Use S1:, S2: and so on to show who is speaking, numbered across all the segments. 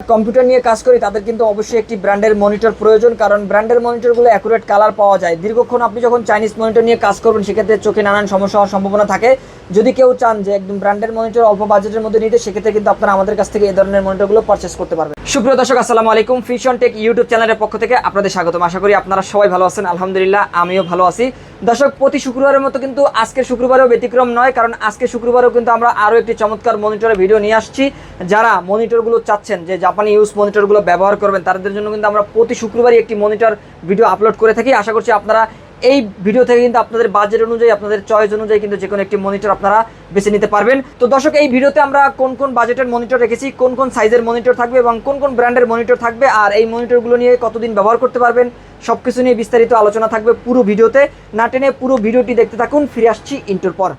S1: Computer নিয়ে কাজ করি, তাদের কিন্তু অবশ্যই একটি ব্র্যান্ডের মনিটর প্রয়োজন, কারণ ব্র্যান্ডের মনিটরগুলো অ্যাকুরেট কালার পাওয়া যায়। দীর্ঘক্ষণ আপনি যখন চাইনিজ মনিটর নিয়ে কাজ করবেন, সেক্ষেত্রে চোখে নানান সমস্যা হওয়ার সম্ভাবনা থাকে। যদি কেউ চান যে একদম ব্র্যান্ডের মনিটর অল্প বাজেটের মধ্যে নিতে, সেক্ষেত্রে কিন্তু আপনারা আমাদের কাছ থেকে এই ধরনের মনিটরগুলো পারচেস করতে পারবেন। সুপ্রিয় দর্শক, আসসালামু আলাইকুম। ফিশন টেক ইউটিউব চ্যানেলের পক্ষ থেকে আপনাদের স্বাগতম। আশা করি আপনারা সবাই ভালো আছেন। আলহামদুলিল্লাহ, আমিও ভালো আছি। দর্শক, প্রতি শুক্রবারের মতো কিন্তু আজকের শুক্রবারেও ব্যতিক্রম নয়, কারণ আজকে শুক্রবারেও কিন্তু আমরা আরও একটি চমৎকার মনিটরের ভিডিও নিয়ে আসছি। যারা মনিটরগুলো চাচ্ছেন, যে জাপানি ইউজ মনিটরগুলো ব্যবহার করবেন, তাদের জন্য কিন্তু আমরা প্রতি শুক্রবারই একটি মনিটর ভিডিও আপলোড করে থাকি। আশা করছি আপনারা এই ভিডিও থেকে কিন্তু আপনাদের বাজেট অনুযায়ী, আপনাদের চয়েস অনুযায়ী কিন্তু যে কোনো একটি মনিটর আপনারা বেছে নিতে পারবেন। তো দর্শক, এই ভিডিওতে আমরা কোন কোন বাজেটের মনিটর রেখেছি, কোন কোন সাইজের মনিটর থাকবে এবং কোন কোন ব্র্যান্ডের মনিটর থাকবে আর এই মনিটরগুলো নিয়ে কতদিন ব্যবহার করতে পারবেন সব কিছু নিয়ে বিস্তারিত আলোচনা থাকবে পুরো ভিডিওতে না টেনে পুরো ভিডিওটি দেখতে থাকুন, ফিরে আসছি ইন্টোর পর।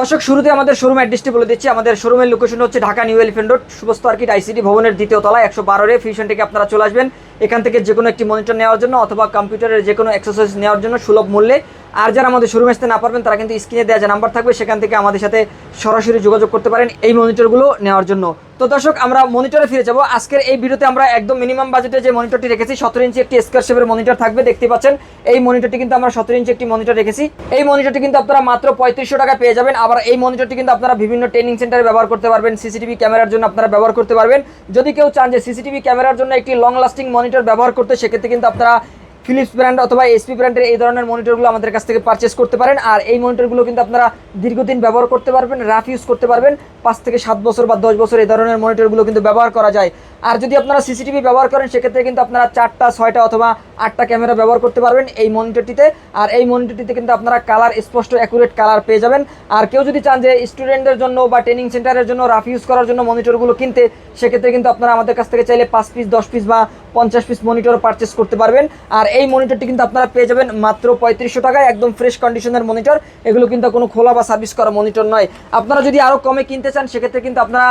S1: দর্শক, শুরুতে আমাদের শোরুম অ্যাড্রেসটি বলে দিচ্ছি। আমাদের শোরুমের লোকেশন হচ্ছে Dhaka New Elephant Road Subastu arcade ICT ভবনের দ্বিতীয় তলায়, একশো বারোরে ফিউশন থেকে আপনারা চলে আসবেন। এখান থেকে যে কোনো একটি মনিটর নেওয়ার জন্য অথবা কম্পিউটারের যে কোনো এক্সারসাইজ নেওয়ার জন্য সুলভ মূল্যে। আর যারা আমাদের শোরুমে আসতে না পারবেন, তারা কিন্তু স্ক্রিনে দেওয়া যে নাম্বার থাকবে, সেখান থেকে আমাদের সাথে সরাসরি যোগাযোগ করতে পারেন এই মনিটরগুলো নেওয়ার জন্য। তো দর্শক, আমরা মনিটরে ফিরে যাব। আজকের এই ভিডিওতে আমরা একদম মিনিমাম বাজেটে যে মনিটরটি রেখেছি, সতেরো ইঞ্চি একটি স্কোয়ার শেপের মনিটর থাকবে, দেখতে পাচ্ছেন। এই মনিটরটি কিন্তু আমরা সতেরো ইঞ্চি একটি মনিটর রেখেছি। এই মনিটরটি কিন্তু আপনারা মাত্র পঁয়ত্রিশশো টাকা পেয়ে যাবেন। আবার এই মনিটরটি কিন্তু আপনারা বিভিন্ন ট্রেনিং সেন্টারে ব্যবহার করতে পারবেন। সিসিটিভি ক্যামেরার জন্য আপনারা ব্যবহার করতে পারবেন। যদি কেউ চান যে সিসিটিভি ক্যামেরার জন্য একটি লং লাস্টিং মনিটর ব্যবহার করতে সেক্ষেত্রে কিন্তু আপনারা ফিলিপস ব্র্যান্ড অথবা এসপি ব্র্যান্ডের এই ধরনের মনিটরগুলো আমাদের কাছ থেকে পারচেস করতে পারেন। আর এই মনিটরগুলো কিন্তু আপনারা দীর্ঘদিন ব্যবহার করতে পারবেন রাফ ইউজ করতে পারবেন। পাঁচ থেকে সাত বছর বা দশ বছর এই ধরনের মনিটরগুলো কিন্তু ব্যবহার করা যায়। আর যদি আপনারা সিসিটিভি ব্যবহার করেন, সেক্ষেত্রে কিন্তু আপনারা চারটা, ছয়টা অথবা আটটা ক্যামেরা ব্যবহার করতে পারবেন এই মনিটরটিতে। আর এই মনিটরটিতে কিন্তু আপনারা কালার স্পষ্ট অ্যাকুরেট কালার পেয়ে যাবেন। আর কেউ যদি চান যে স্টুডেন্টদের জন্য বা ট্রেনিং সেন্টারের জন্য রাফ ইউজ করার জন্য মনিটরগুলো কিনতে, সেক্ষেত্রে কিন্তু আপনারা আমাদের কাছ থেকে চাইলে পাঁচ পিস দশ পিস বা পঞ্চাশ পিস মনিটর পারচেস করতে পারবেন। আর এই মনিটরটি কিন্তু আপনারা পেয়ে যাবেন মাত্র পঁয়ত্রিশশো টাকায়, একদম ফ্রেশ কন্ডিশনের মনিটর এগুলো কিন্তু কোনো খোলা বা সার্ভিস করা মনিটর নয়। আপনারা যদি আরও কমে কিনতে চান, সেক্ষেত্রে কিন্তু আপনারা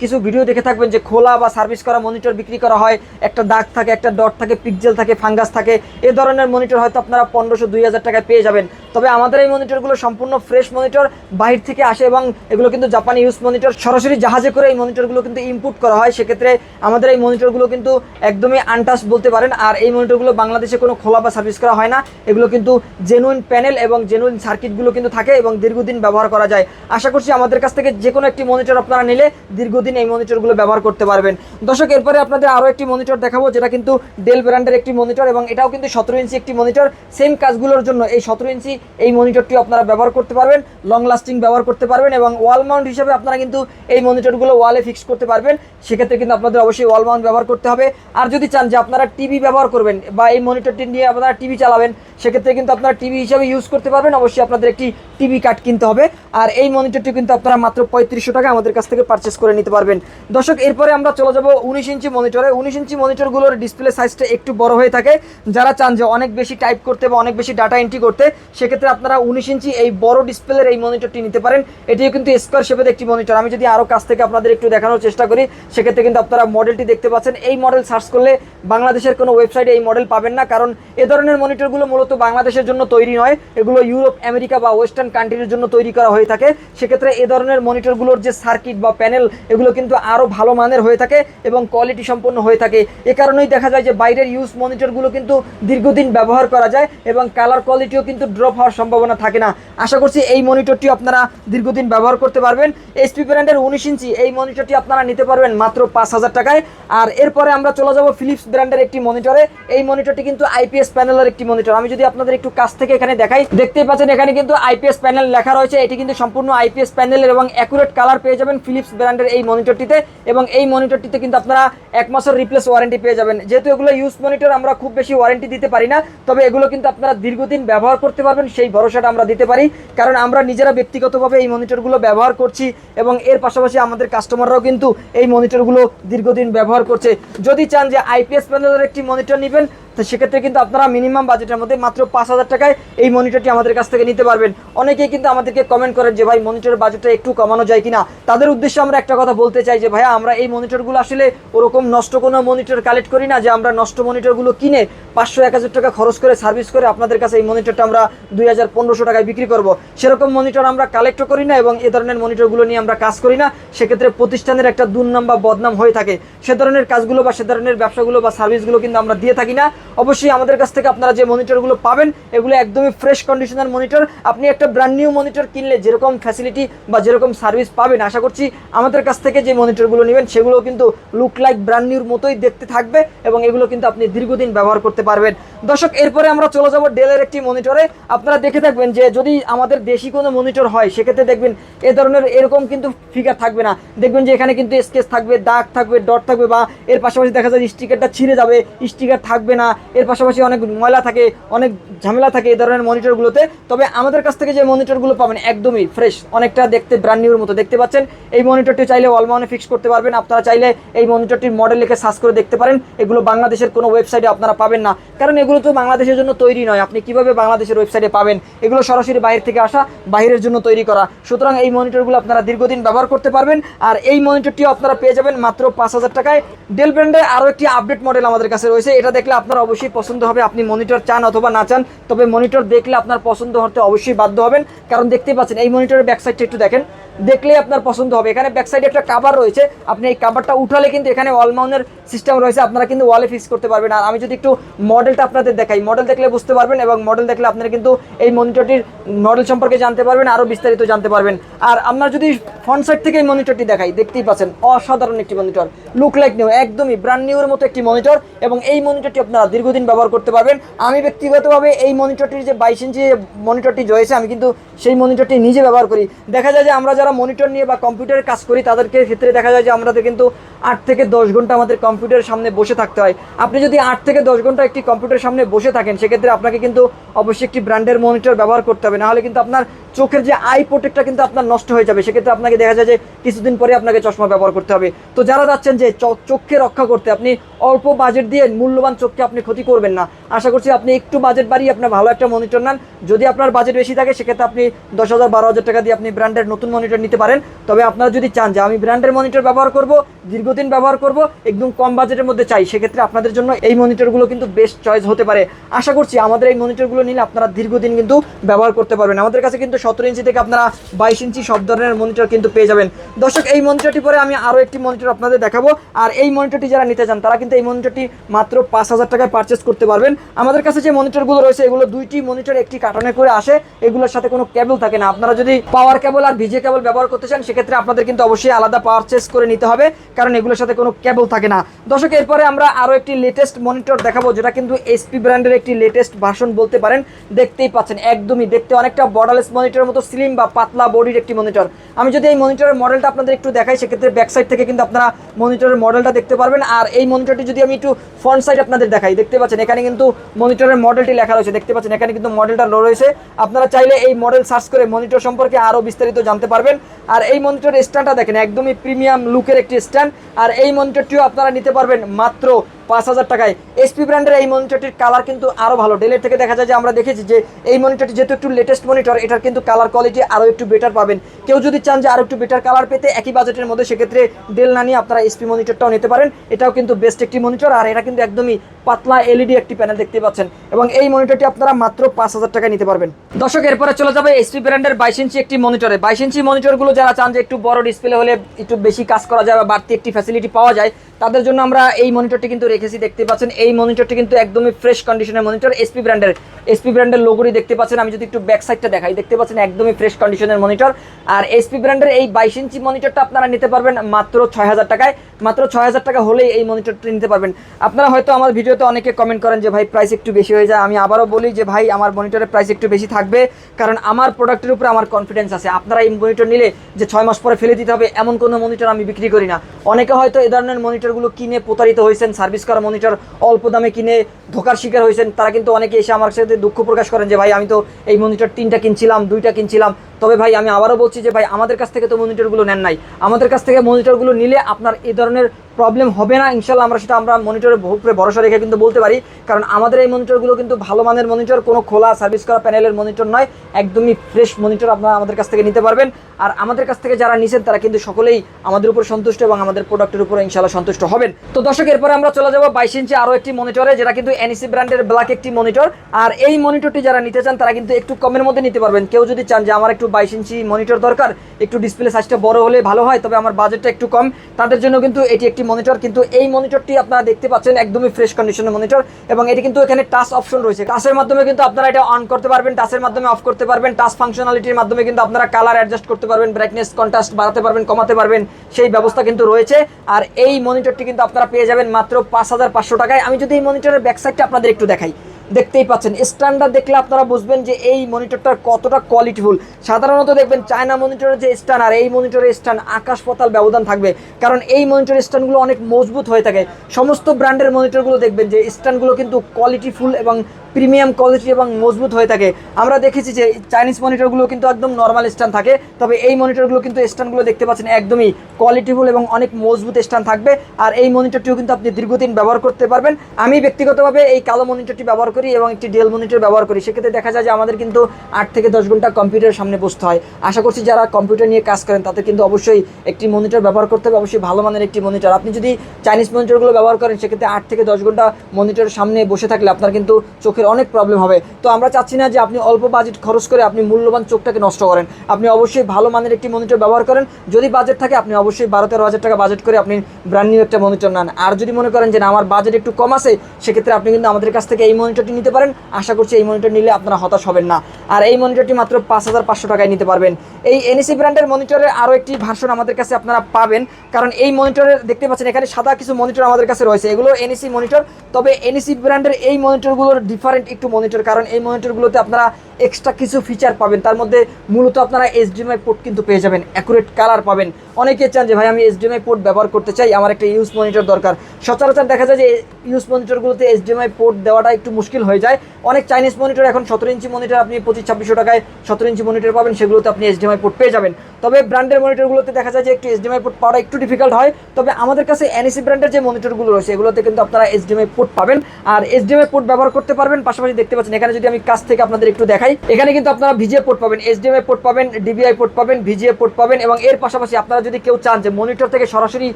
S1: কিছু ভিডিও দেখে থাকবেন যে খোলা বা সার্ভিস করা মনিটর বিক্রি করা হয়। একটা দাগ থাকে, একটা ডট থাকে পিকজেল থাকে ফাঙ্গাস থাকে। এ ধরনের মনিটর হয়তো আপনারা পনেরোশো, দুই হাজার টাকায় পেয়ে যাবেন। তবে আমাদের এই মনিটরগুলো সম্পূর্ণ ফ্রেশ মনিটর বাহির থেকে আসে এবং এগুলো কিন্তু জাপানি ইউজ মনিটর সরাসরি জাহাজে করে এই মনিটরগুলো কিন্তু ইম্পোর্ট করা হয়। সেক্ষেত্রে আমাদের এই মনিটরগুলো কিন্তু একদমই আনটাচ বলতে পারেন, আর এই মনিটরগুলো বাংলাদেশে কোনো খোলা বা সার্ভিস করা হয় না। এগুলো কিন্তু জেনুইন প্যানেল এবং জেনুইন সার্কিটগুলো কিন্তু থাকে এবং দীর্ঘদিন ব্যবহার করা যায়। আশা করছি আমাদের কাছ থেকে যে কোনো একটি মনিটর আপনারা নিলে দীর্ঘদিন এই মনিটরগুলো ব্যবহার করতে পারবেন। দর্শক, এরপরে আপনাদের আরও একটি মনিটর দেখাবো, যেটা কিন্তু ডেল ব্র্যান্ডের একটি মনিটর এবং এটাও কিন্তু সতেরো ইঞ্চি একটি মনিটর সেম কাজগুলোর জন্য এই সতেরো ইঞ্চি এই মনিটরটি আপনারা ব্যবহার করতে পারবেন লং লাস্টিং ব্যবহার করতে পারবেন এবং ওয়াল মাউন্ট হিসেবে আপনারা কিন্তু এই মনিটরগুলো ওয়ালে ফিক্স করতে পারবেন। সেক্ষেত্রে কিন্তু আপনাদের অবশ্যই ওয়াল মাউন্ট ব্যবহার করতে হবে। আর যদি চান যে আপনারা টিভি ব্যবহার করবেন বা এই মনিটরটি নিয়ে আপনারা টিভি চালাবেন সেক্ষেত্রে কিন্তু আপনারা টিভি হিসাবে ইউজ করতে পারবেন। অবশ্যই আপনাদের একটি টিভি কার্ড কিনতে হবে। আর এই মনিটরটি কিন্তু আপনারা মাত্র পঁয়ত্রিশশো টাকা আমাদের কাছ থেকে পারচেস করে নিতে পারবেন। দর্শক, এরপরে আমরা চলে যাব উনিশ ইঞ্চি মনিটরে উনিশ ইঞ্চি মনিটরগুলোর ডিসপ্লে সাইজটা একটু বড় হয়ে থাকে। যারা চান যে অনেক বেশি টাইপ করতে বা অনেক বেশি ডাটা এন্ট্রি করতে, সেক্ষেত্রে আপনারা উনিশ ইঞ্চি এই বড় ডিসপ্লের এই মনিটরটি নিতে পারেন। এটিও কিন্তু স্কোয়ার শেপের একটি মনিটর আমি যদি আরও কাছ থেকে আপনাদের একটু দেখানোর চেষ্টা করি, সেক্ষেত্রে কিন্তু আপনারা মডেলটি দেখতে পাচ্ছেন। এই মডেল সার্চ করলে বাংলাদেশের কোনো ওয়েবসাইটে এই মডেল পাবেন না। কারণ এ ধরনের মনিটরগুলো মূলত মূলত বাংলাদেশের জন্য তৈরি নয়, এগুলো ইউরোপ, আমেরিকা বা ওয়েস্টার্ন কান্ট্রির জন্য তৈরি করা হয়ে থাকে। সেক্ষেত্রে এ ধরনের মনিটরগুলোর যে সার্কিট বা প্যানেল এগুলো কিন্তু আরও ভালো মানের হয়ে থাকে এবং কোয়ালিটি সম্পন্ন হয়ে থাকে। এ কারণেই দেখা যায় যে বাইরের ইউজ মনিটরগুলো কিন্তু দীর্ঘদিন ব্যবহার করা যায় এবং কালার কোয়ালিটিও কিন্তু ড্রপ হওয়ার সম্ভাবনা থাকে না। আশা করছি এই মনিটরটি আপনারা দীর্ঘদিন ব্যবহার করতে পারবেন। এইচপি ব্র্যান্ডের উনিশ ইঞ্চি এই মনিটরটি আপনারা নিতে পারবেন মাত্র পাঁচ হাজার টাকায়। আর এরপরে আমরা চলে যাব ফিলিপস ব্র্যান্ডের একটি মনিটরে এই মনিটরটি কিন্তু আইপিএস প্যানেলের একটি মনিটর আমি যদি আপনাদের একটু কাছ থেকে এখানে দেখাই, দেখতেই পাচ্ছেন এখানে কিন্তু আইপিএস প্যানেল লেখা রয়েছে। এটি কিন্তু সম্পূর্ণ আইপিএস প্যানেল এবং অ্যাকুরেট কালার পেয়ে যাবেন ফিলিপস ব্র্যান্ডের এই মনিটরটিতে এবং এই মনিটরটিতে কিন্তু আপনারা এক মাসের রিপ্লেস ওয়ারেন্টি পেয়ে যাবেন। যেহেতু এগুলো ইউজ মনিটর আমরা খুব বেশি ওয়ারেন্টি দিতে পারি না, তবে এগুলো কিন্তু আপনারা দীর্ঘদিন ব্যবহার করতে পারবেন, সেই ভরসাটা আমরা দিতে পারি। কারণ আমরা নিজেরা ব্যক্তিগতভাবে এই মনিটরগুলো ব্যবহার করছি এবং এর পাশাপাশি আমাদের কাস্টমাররাও কিন্তু এই মনিটরগুলো দীর্ঘদিন ব্যবহার করছে। যদি চান যে আইপিএস প্যানেলের একটি মনিটর নেবেন তো সেক্ষেত্রে কিন্তু আপনারা মিনিমাম বাজেটের মধ্যে মাত্র পাঁচ হাজার টাকায় এই মনিটরটি আমাদের কাছ থেকে নিতে পারবেন। অনেকেই কিন্তু আমাদেরকে কমেন্ট করেন যে, ভাই মনিটরের বাজেটটা একটু কমানো যায় কিনা? তাদের উদ্দেশ্যে আমরা একটা কথা বলতে চাই যে, ভাইয়া, আমরা এই মনিটরগুলো আসলে ওরকম নষ্ট কোনো মনিটর কালেক্ট করি না যে, আমরা নষ্ট মনিটরগুলো কিনে পাঁচশো, এক হাজার টাকা খরচ করে সার্ভিস করে আপনাদের কাছে এই মনিটরটা আমরা দুই হাজার পনেরোশো টাকায় বিক্রি করব। সেরকম মনিটর আমরা কালেক্টও করি না এবং এ ধরনের মনিটরগুলো নিয়ে আমরা কাজ করি না। সেক্ষেত্রে প্রতিষ্ঠানের একটা দুর্নাম বা বদনাম হয়ে থাকে। সে ধরনের কাজগুলো বা সে ধরনের ব্যবসাগুলো বা সার্ভিসগুলো কিন্তু আমরা দিয়ে থাকি না। অবশ্যই আমাদের কাছ থেকে আপনারা যে মনিটরগুলো পাবেন, এগুলো একদমই ফ্রেশ কন্ডিশনার মনিটর আপনি একটা ব্র্যান্ড নিউ মনিটর কিনলে যেরকম ফ্যাসিলিটি বা যেরকম সার্ভিস পাবেন, আশা করছি আমাদের কাছ থেকে যে মনিটরগুলো নেবেন সেগুলো কিন্তু লুক লাইক ব্র্যান্ড নিউর মতোই দেখতে থাকবে এবং এগুলো কিন্তু আপনি দীর্ঘদিন ব্যবহার করতে পারবেন। দর্শক, এরপরে আমরা চলে যাব ডেলের একটি মনিটরে আপনারা দেখে থাকবেন যে যদি আমাদের দেশি কোনো মনিটর হয়, সেক্ষেত্রে দেখবেন এ ধরনের এরকম কিন্তু ফিগার থাকবে না। দেখবেন যে এখানে কিন্তু স্কেচ থাকবে, দাগ থাকবে ডট থাকবে বা এর পাশাপাশি দেখা যায় স্টিকারটা ছিঁড়ে যাবে স্টিকার থাকবে না। এর পাশাপাশি অনেক ময়লা থাকে, অনেক ঝামেলা থাকে এই ধরনের মনিটরগুলোতে। তবে আমাদের কাছ থেকে যে মনিটরগুলো পাবেন একদমই ফ্রেশ, অনেকটা দেখতে ব্র্যান্ড নিউর মতো দেখতে পাচ্ছেন। এই মনিটরটি চাইলে ওয়ালমাউনে ফিক্স করতে পারবেন। আপনারা চাইলে এই মনিটরটির মডেল লিখে সার্চ করে দেখতে পারেন। এগুলো বাংলাদেশের কোনো ওয়েবসাইটে আপনারা পাবেন না। কারণ এগুলো তো বাংলাদেশের জন্য তৈরি নয়। আপনি কীভাবে বাংলাদেশের ওয়েবসাইটে পাবেন? এগুলো সরাসরি বাইরে থেকে আসা, বাইরের জন্য তৈরি করা। সুতরাং এই মনিটরগুলো আপনারা দীর্ঘদিন ব্যবহার করতে পারবেন। আর এই মনিটরটিও আপনারা পেয়ে যাবেন মাত্র পাঁচ হাজার টাকায়। ডেল ব্র্যান্ডের আরও একটি আপডেট মডেল আমাদের কাছে রয়েছে। এটা দেখলে আপনার অবশ্যই পছন্দ হবে। আপনি মনিটর চান অথবা না চান, তবে মনিটর দেখলে আপনার পছন্দ হতে অবশ্যই বাধ্য হবেন। কারণ দেখতে পাচ্ছেন, এই মনিটরের ব্যাকসাইডটা একটু দেখেন। দেখলেই আপনার পছন্দ হবে। এখানে ব্যাকসাইডে একটা কাভার রয়েছে। আপনি এই কাভারটা উঠালে কিন্তু এখানে ওয়াল মাউন্টের সিস্টেম রয়েছে, আপনারা কিন্তু ওয়ালে ফিক্স করতে পারবেন। আর আমি যদি একটু মডেলটা আপনাদের দেখাই মডেল দেখলে বুঝতে পারবেন এবং মডেল দেখলে আপনারা কিন্তু এই মনিটরটির মডেল সম্পর্কে জানতে পারবেন আরও বিস্তারিত জানতে পারবেন। আর আপনার যদি ফ্রন্ট সাইড থেকে এই মনিটরটি দেখাই, দেখতেই পাচ্ছেন অসাধারণ একটি মনিটর লুক লাইক নিউ একদমই ব্র্যান্ড নিউর মতো একটি মনিটর এবং এই মনিটরটি আপনারা দীর্ঘদিন ব্যবহার করতে পারবেন। আমি ব্যক্তিগতভাবে এই মনিটরটির যে বাইশ ইঞ্চি মনিটরটি রয়েছে, আমি কিন্তু সেই মনিটরটি নিজে ব্যবহার করি। দেখা যায় যে আমরা যারা মনিটর নিয়ে বা কম্পিউটারে কাজ করি, তাদেরকে ক্ষেত্রে দেখা যায় যে আমাদের কিন্তু আট থেকে দশ ঘণ্টা আমাদের কম্পিউটারের সামনে বসে থাকতে হয়। আপনি যদি আট থেকে দশ ঘণ্টা একটি কম্পিউটারের সামনে বসে থাকেন, সেক্ষেত্রে আপনাকে কিন্তু অবশ্যই একটি ব্র্যান্ডের মনিটর ব্যবহার করতে হবে। নাহলে কিন্তু আপনার চোখের যে আই প্রোটেক্টটা কিন্তু আপনার নষ্ট হয়ে যাবে। সেক্ষেত্রে আপনাকে দেখা যায় যে কিছুদিন পরে আপনাকে চশমা ব্যবহার করতে হবে। তো যারা যাচ্ছেন যে চোখকে রক্ষা করতে, আপনি অল্প বাজেট দিয়ে মূল্যবান চোখকে আপনি ক্ষতি করবেন না। আশা করছি আপনি একটু বাজেট বাড়িয়ে আপনার ভালো একটা মনিটর নেন। যদি আপনার বাজেট বেশি থাকে, সেক্ষেত্রে আপনি দশ হাজার, বারো হাজার টাকা দিয়ে আপনি ব্র্যান্ডের নতুন মনিটর নিতে পারেন। তবে আপনারা যদি চান যে আমি ব্র্যান্ডের মনিটর ব্যবহার করব, দীর্ঘদিন ব্যবহার করব, একদম কম বাজেটের মধ্যে চাই, সেক্ষেত্রে আপনাদের জন্য এই মনিটরগুলো কিন্তু বেস্ট চয়েস হতে পারে। আশা করছি আমাদের এই মনিটরগুলো নিলে আপনারা দীর্ঘদিন কিন্তু ব্যবহার করতে পারবেন। আমাদের কাছে কিন্তু সতেরো ইঞ্চি থেকে আপনারা বাইশ ইঞ্চি সব ধরনের মনিটর কিন্তু পেয়ে যাবেন। দর্শক, এই মনিটরটি পরে আমি আরও একটি মনিটর আপনাদের দেখাবো। আর এই মনিটরটি যারা নিতে চান, তারা কিন্তু এই মনিটরটি মাত্র পাঁচ হাজার টাকায় পারচেস করতে পারবেন। আমাদের কাছে যে মনিটরগুলো রয়েছে, এগুলো দুইটি মনিটর একটি কার্টনে করে আসে। এগুলোর সাথে কোনো কেবল থাকে না। আপনারা যদি পাওয়ার কেবল আর ভিজে কেবল ব্যবহার করতে চান, সেক্ষেত্রে আপনাদের কিন্তু অবশ্যই আলাদা পারচেস করে নিতে হবে। কারণ এগুলোর সাথে কোনো কেবল থাকে না। দর্শক, এরপরে আমরা আরও একটি লেটেস্ট মনিটর দেখাবো, যেটা কিন্তু এসপি ব্র্যান্ডের একটি লেটেস্ট ভার্সন বলতে পারেন। দেখতেই পাচ্ছেন, একদমই দেখতে অনেকটা বর্ডারলেস মনিটরের মতো স্লিম বা পাতলা বডির একটি মনিটর আমি যদি এই মনিটরের মডেলটা আপনাদের একটু দেখাই, সেক্ষেত্রে ব্যাক সাইড থেকে কিন্তু আপনারা মনিটরের মডেলটা দেখতে পারবেন। আর এই মনিটরটি যদি আমি একটু ফ্রন্ট সাইড আপনাদের দেখাই, দেখতে পাচ্ছেন, এখানে কিন্তু মনিটরের মডেলটি লেখা রয়েছে। দেখতে পাচ্ছেন, এখানে কিন্তু মডেলটা রয়েছে। আপনারা চাইলে এই মডেল সার্চ করে মনিটর সম্পর্কে আরও বিস্তারিত জানতে পারবেন। আর এই মনিটরের স্ট্যান্ডটা দেখেন, একদমই প্রিমিয়াম লুকের একটি স্ট্যান্ড আর এই মনিটরটিও আপনারা নিতে পারবেন মাত্র পাঁচ হাজার টাকায়। এসপি ব্র্যান্ডের এই মনিটরটির কালার কিন্তু আরও ভালো। ডেলের থেকে দেখা যায় যে আমরা দেখেছি যে এই মনিটরটি যেহেতু একটু লেটেস্ট মনিটর এটার কিন্তু কালার কোয়ালিটি আরও একটু বেটার পাবেন। কেউ যদি চান যে আরও একটু বেটার কালার পেতে, একই বাজেটের মধ্যে সেক্ষেত্রে ডেল না নিয়ে আপনারা এসপি মনিটরটাও নিতে পারেন। এটাও কিন্তু বেস্ট একটি মনিটর আর এটা কিন্তু একদমই পাতলা এলইডি একটি প্যানেল দেখতে পাচ্ছেন এবং এই মনিটরটি আপনারা মাত্র পাঁচ হাজার টাকায় নিতে পারবেন। দর্শক, এরপরে চলে যাবে এসপি ব্র্যান্ডের বাইশ ইঞ্চি একটি মনিটরে। বাইশ ইঞ্চি মনিটরগুলো যারা চান যে একটু বড় ডিসপ্লে হলে একটু বেশি কাজ করা যায় বা বাড়তি একটি ফ্যাসিলিটি পাওয়া যায়, তাদের জন্য আমরা এই মনিটরটি কিন্তু রেখেছি। দেখতে পাচ্ছেন, এই মনিটরটি কিন্তু একদমই ফ্রেশ কন্ডিশনের মনিটর এসপি ব্র্যান্ডের এসপি ব্র্যান্ডের লোগোটি দেখতে পাচ্ছেন, আমি যদি একটু ব্যাক সাইডটা দেখাই, দেখতে পাচ্ছেন একদমই ফ্রেশ কন্ডিশনের মনিটর। আর এসপি ব্র্যান্ডের এই বাইশ ইঞ্চি মনিটরটা আপনারা নিতে পারবেন মাত্র ছয় হাজার টাকায়। মাত্র ছয় হাজার টাকা হলেই এই মনিটরটি নিতে পারবেন। আপনারা হয়তো আমার ভিডিওতে অনেকে কমেন্ট করেন যে, ভাই প্রাইস একটু বেশি হয়ে যায়। আমি আবারও বলি যে, ভাই, আমার মনিটরের প্রাইস একটু বেশি থাকবে, কারণ আমার প্রোডাক্টের উপরে আমার কনফিডেন্স আছে। আপনারা এই মনিটর নিলে যে ছয় মাস পরে ফেলে দিতে হবে, এমন কোনো মনিটর আমি বিক্রি করি না। অনেকে হয়তো এ ধরনের মনিটরগুলো কিনে প্রতারিত হয়েছেন সার্ভিস করা মনিটর অল্প দামে কিনে ধোকার শিকার হয়েছেন। তারা কিন্তু অনেকে এসে আমার সাথে দুঃখ প্রকাশ করেন যে, ভাই, আমি তো এই মনিটর তিনটা কিনছিলাম, দুইটা কিনছিলাম। তবে ভাই, আমি আবারও বলছি যে ভাই, আমাদের কাছ থেকে তো মনিটরগুলো নেন নাই। আমাদের কাছ থেকে মনিটরগুলো নিলে আপনার এই ধরনের প্রবলেম হবে না। ইনশাল্লাহ আমরা সেটা আমরা মনিটরের উপরে ভরসা রেখে কিন্তু বলতে পারি। কারণ আমাদের এই মনিটরগুলো কিন্তু ভালো মানের মনিটর কোনো খোলা সার্ভিস করা প্যানেলের মনিটর নয়। একদমই ফ্রেশ মনিটর আপনারা আমাদের কাছ থেকে নিতে পারবেন। আর আমাদের কাছ থেকে যারা নিছেন, তারা কিন্তু সকলেই আমাদের উপর সন্তুষ্ট এবং আমাদের প্রোডাক্টের উপর ইনশাল্লাহ সন্তুষ্ট হবেন। তো দর্শক, এরপরে আমরা চলে যাব বাইশ ইঞ্চি আরও একটি মনিটরে যেটা কিন্তু এনইসি ব্র্যান্ডের ব্ল্যাক একটি মনিটর আর এই মনিটরটি যারা নিতে চান, তারা কিন্তু একটু কমের মধ্যে নিতে পারবেন। কেউ যদি চান যে আমার একটু বাইশ ইঞ্চি মনিটর দরকার। একটু ডিসপ্লে সাইজটা বড় হলে ভালো হয়, তবে আমার বাজেটটা একটু কম। তাদের জন্য কিন্তু এটি একটি মনিটর কিন্তু এই মনিটরটি আপনারা দেখতে পাচ্ছেন একদমই ফ্রেশ কন্ডিশনের মনিটর এবং এটি কিন্তু এখানে টাচ অপশন রয়েছে। টাচের মাধ্যমে কিন্তু আপনারা এটা অন করতে পারবেন টাচের মাধ্যমে অফ করতে পারবেন টাচ ফাংশনালিটির মাধ্যমে কিন্তু আপনারা কালার অ্যাডজাস্ট করতে পারবেন ব্রাইটনেস কন্ট্রাস্ট বাড়াতে পারবেন, কমাতে পারবেন, সেই ব্যবস্থা কিন্তু রয়েছে। আর এই মনিটরটি কিন্তু আপনারা পেয়ে যাবেন মাত্র পাঁচ হাজার পাঁচশো টাকায়। আমি যদি এই মনিটরের ব্যাক সাইডটা আপনাদের একটু দেখাই। দেখতেই পাচ্ছেন। স্ট্যান্ডার্ড দেখলে আপনারা বুঝবেন যে এই মনিটরটার কতটা কোয়ালিটিফুল সাধারণত দেখবেন চায়না মনিটরের যে স্ট্যান্ড আর এই মনিটরের স্ট্যান্ড আকাশ পাতাল ব্যবধান থাকবে। কারণ এই মনিটর স্ট্যান্ডগুলো অনেক মজবুত হয়ে থাকে। সমস্ত ব্র্যান্ডের মনিটরগুলো দেখবেন যে স্ট্যান্ডগুলো কিন্তু কোয়ালিটিফুল এবং প্রিমিয়াম কোয়ালিটি এবং মজবুত হয়ে থাকে। আমরা দেখেছি যে চাইনিজ মনিটরগুলো কিন্তু একদম নর্মাল স্ট্যান্ড থাকে, তবে এই মনিটরগুলো কিন্তু স্ট্যান্ডগুলো দেখতে পাচ্ছেন একদমই কোয়ালিটিফুল এবং অনেক মজবুত স্ট্যান্ড থাকবে। আর এই মনিটরটিও কিন্তু আপনি দীর্ঘদিন ব্যবহার করতে পারবেন। আমি ব্যক্তিগতভাবে এই কালো মনিটরটি ব্যবহার করি এবং একটি ডেল মনিটর ব্যবহার করি। সেক্ষেত্রে দেখা যায় যে আমাদের কিন্তু আট থেকে দশ ঘণ্টা কম্পিউটারের সামনে বসতে হয়। আশা করছি যারা কম্পিউটার নিয়ে কাজ করেন, তাদের কিন্তু অবশ্যই একটি মনিটর ব্যবহার করতে হবে। অবশ্যই ভালো মানের একটি মনিটর আপনি যদি চাইনিজ মনিটরগুলো ব্যবহার করেন, সেক্ষেত্রে আট থেকে দশ ঘণ্টা মনিটরের সামনে বসে থাকলে আপনার কিন্তু চোখের অনেক প্রবলেম হবে। তো আমরা চাচ্ছি না যে আপনি অল্প বাজেট খরচ করে আপনি মূল্যবান চোখটাকে নষ্ট করেন। আপনি অবশ্যই ভালো মানের একটি মনিটর ব্যবহার করেন। যদি বাজেট থাকে, আপনি অবশ্যই বারো তেরো হাজার টাকা বাজেট করে আপনি ব্র্যান্ড নিউ একটা মনিটর নেন। আর যদি মনে করেন যে না, আমার বাজেট একটু কম আছে, সেক্ষেত্রে আপনি কিন্তু আমাদের কাছ থেকে এই মনিটরটি নিতে পারেন। আশা করছি এই মনিটর নিলে আপনারা হতাশ হবেন না। আর এই মনিটরটি মাত্র পাঁচ হাজার পাঁচশো টাকায় নিতে পারবেন। এই এনএসি ব্র্যান্ডের মনিটরের আরও একটি ভার্সন আমাদের কাছে আপনারা পাবেন। কারণ এই মনিটরের দেখতে পাচ্ছেন, এখানে সাদা কিছু মনিটর আমাদের কাছে রয়েছে। এগুলো এনএসি মনিটর তবে এনএসি ব্র্যান্ডের এই মনিটরগুলোর ডিফারেন্ট একটু মনিটর কারণ এই মনিটরগুলোতে আপনারা এক্সট্রা কিছু ফিচার পাবেন। তার মধ্যে মূলত আপনারা এইচডিএমআই পোর্ট কিন্তু পেয়ে যাবেন অ্যাকুরেট কালার পাবেন। অনেকে চান যে, ভাই, আমি এইচডিএমআই পোর্ট ব্যবহার করতে চাই, আমার একটা ইউজ মনিটর দরকার। সচরাচর দেখা যায় যে ইউজ মনিটরগুলোতে এইচডিএমআই পোর্ট দেওয়াটা একটু মুশকিল হয়ে যায়। অনেক চাইনিজ মনিটর এখন সতেরো ইঞ্চি মনিটর আপনি পঁচিশ, ছাব্বিশশো টাকায় সতেরো ইঞ্চি মনিটর পাবেন, সেগুলোতে আপনি এইচডিএমআই পোর্ট পেয়ে যাবেন। তবে ব্র্যান্ডের মনিটরগুলোতে দেখা যায় যে, একটু এইচডিএমআই পোর্ট পাওয়াটা একটু ডিফিকাল্ট হয়। তবে আমাদের কাছে এনএসি ব্র্যান্ডের যে মনিটরগুলো রয়েছে, এগুলোতে কিন্তু আপনারা এইচডিএমআই পোর্ট পাবেন। আর এইচডিএমআই পোর্ট ব্যবহার করতে পারবেন পাশাপাশি দেখতে পাচ্ছেন, এখানে যদি আমি কাছ থেকে আপনাদের একটু দেখাই, এখানে কিন্তু আপনারা ভিজিএ পোর্ট পাবেন এইচডিএমআই পোর্ট পাবেন ডিবিআই পোর্ট পাবেন ভিজিএ পোর্ট পাবেন এবং এর পাশাপাশি আপনারা যদি কেউ চান যে মনিটর থেকে সরাসরি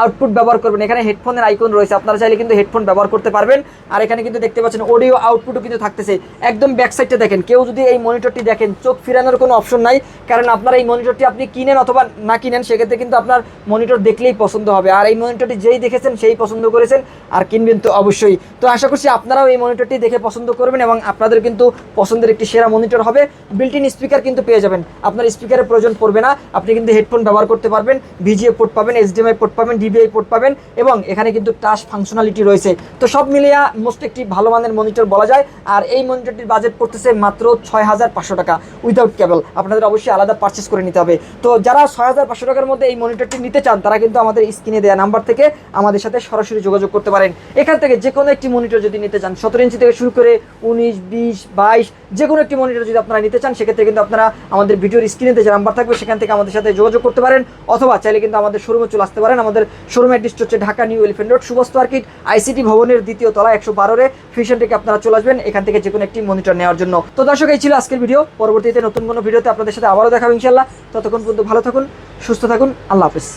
S1: আউটপুট ব্যবহার করবেন, এখানে হেডফোনের আইকন রয়েছে, আপনারা চাইলে কিন্তু হেডফোন ব্যবহার করতে পারবেন। আর এখানে কিন্তু দেখতে পাচ্ছেন অডিও আউটপুটও কিন্তু থাকতেছে। একদম ব্যাক সাইডটা দেখেন, কেউ যদি এই মনিটরটি দেখেন, চোখ ফিরানোর কোনো অপশন নাই, কারণ আপনারা এই মনিটরটি আপনি কিনেন অথবা না কিনেন, সেক্ষেত্রে কিন্তু আপনার মনিটর দেখলেই পছন্দ হবে। আর এই মনিটরটি যেই দেখেছেন, সেই পছন্দ করেছেন, আর কিনবেন তো অবশ্যই। তো আশা করছি আপনারাও এই মনিটরটি দেখে পছন্দ করবেন এবং আপনাদের কিন্তু পছন্দের একটি সেরা মনিটর হবে। বিল্ট ইন স্পিকার কিন্তু পেয়ে যাবেন। আপনার স্পিকারের প্রয়োজন পড়বে না। আপনি কিন্তু হেডফোন ব্যবহার করতে পারবেন ভিজিএ পোর্ট পাবেন এইচডিএমআই পোর্ট পাবেন ডিবিআই পোর্ট পাবেন এবং এখানে কিন্তু টাচ ফাংশনালিটি রয়েছে। তো সব মিলিয়ে মোস্ট একটি ভালো মানের মনিটর বলা যায়। আর এই মনিটরটির বাজেট পড়তেছে মাত্র ছয় হাজার পাঁচশো টাকা উইদাউট কেবল আপনাদের অবশ্যই আলাদা পারচেস করে নিতে হবে। তো যারা ছয় হাজার পাঁচশো টাকার মধ্যে এই মনিটরটি নিতে চান, তারা কিন্তু আমাদের স্ক্রিনে দেওয়া নাম্বার থেকে আমাদের সাথে সরাসরি যোগাযোগ করতে পারেন। এখান থেকে যে কোনো একটি মনিটর যদি নিতে চান, সতেরো ইঞ্চি থেকে শুরু করে উনিশ, বিশ, বাইশ যে কোনো একটি মনিটর যদি আপনারা নিতে চান, সেক্ষেত্রে কিন্তু আপনারা আমাদের ভিডিওর স্ক্রিনে যে নাম্বার থাকবে, সেখান থেকে আমাদের সাথে যোগাযোগ করতে পারেন, অথবা চাইলে কিন্তু আমাদের শোরুমে চলে আসতে পারেন। আমাদের শোরুমের অ্যাড্রেস হচ্ছে Dhaka New Elephant Road Subastu market ICT ভবনের দ্বিতীয় তলা, একশো বারোরে ফিউশন থেকে আপনারা চলে আসবেন, এখান থেকে যে কোনো একটি মনিটর নেওয়ার জন্য। তো দর্শক, এই ছিল আজকের ভিডিও পরবর্তীতে নতুন কোনো ভিডিওতে আপনাদের সাথে আবারও দেখাবো ইনশাল্লাহ ততক্ষণ পর্যন্ত ভালো থাকুন, সুস্থ থাকুন, আল্লাহ হাফিজ।